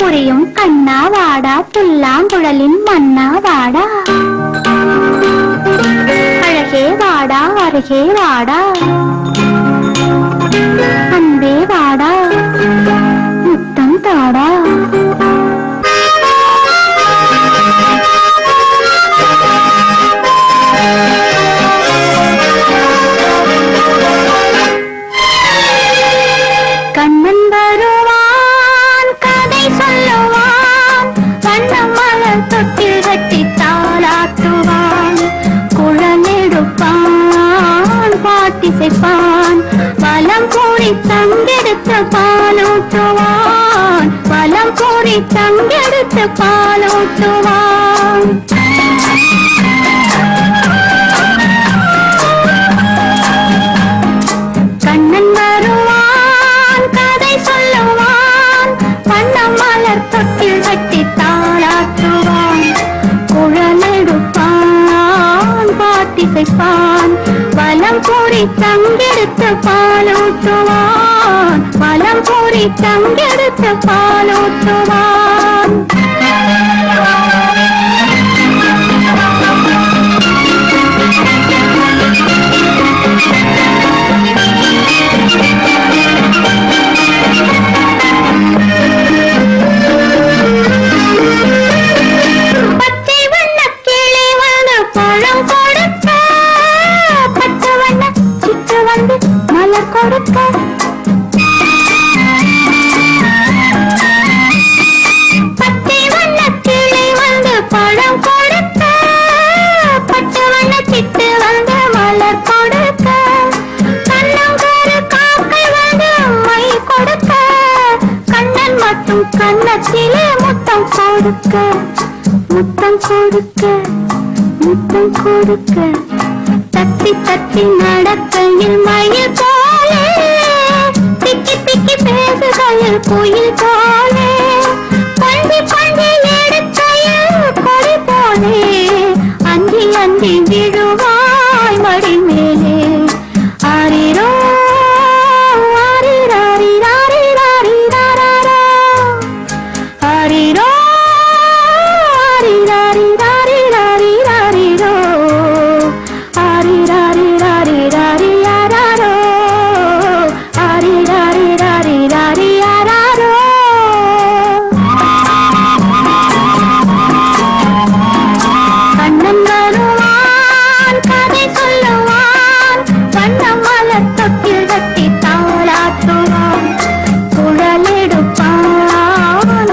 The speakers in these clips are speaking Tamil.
പുരിയും കണ്ണാ വാട പുല്ലാങ്കുഴലിൻ മണ്ണാ വാട അഴകേ വാട അരകേ വാട பாட்டிசைப்பான் பலம் கூறி தங்கெடுத்த பாலூட்டுவான். பலம் கூறி தங்கெடுத்த பாலூட்டுவான். கூறி தங்கெடுத்து பாலூட்டுவான். வலம் கூறி தங்கெடுத்து பாலூட்டுவான். வந்து மலர் கொடுக்க. பச்சை வண்ண கிளி வந்து பழம் கொடுக்க. பச்சை வண்ண சிட்டு வந்து மலர் கொடுக்க. கண்ணங்காரு காக்கை வந்து மை கொடுக்க. கண்ணன் மட்டும் கண்ணத்திலே முத்தம் கொடுக்க. முத்தம் கொடுக்க. முத்தம் கொடுக்க. தத்தி தத்தி நடக்கையில் மயில் போலே. திக்கி திக்கி பேசுகையில் கோயில் போல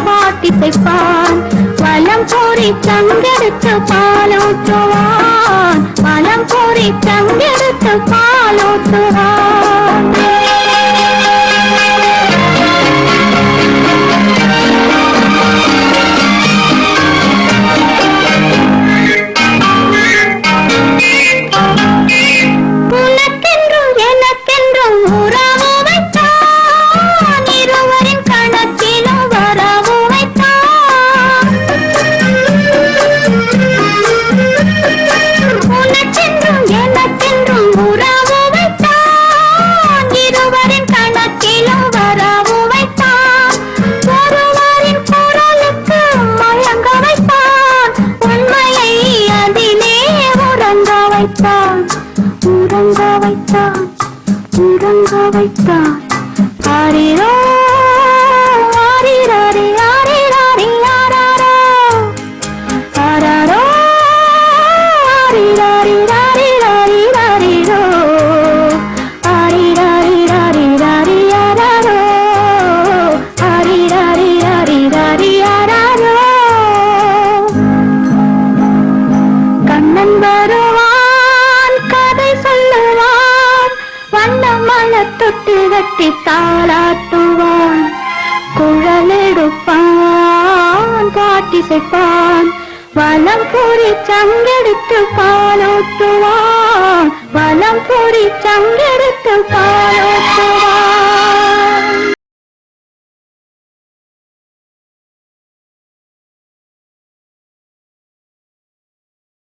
பாட்டிசைப்பான் வலம் கோரி தங்கெடுத்து பாலோட்டுவான் வலம் கோரி தங்கெடுத்து பாலோட்டுவான் வைத்தான் ஆரிரோ ஆரிராரி ஆரிராரி. ஆராரோ ஆராரோ. மலத்தொட்டி கட்டி தாளாட்டுவான் குழலெடுப்பான் எடுப்பான் பாட்டிசைப்பான் வலம் பூரி சங்கெடுத்து பாலோட்டுவான் வலம் பூரி சங்கெடுத்து பாலோட்டுவான்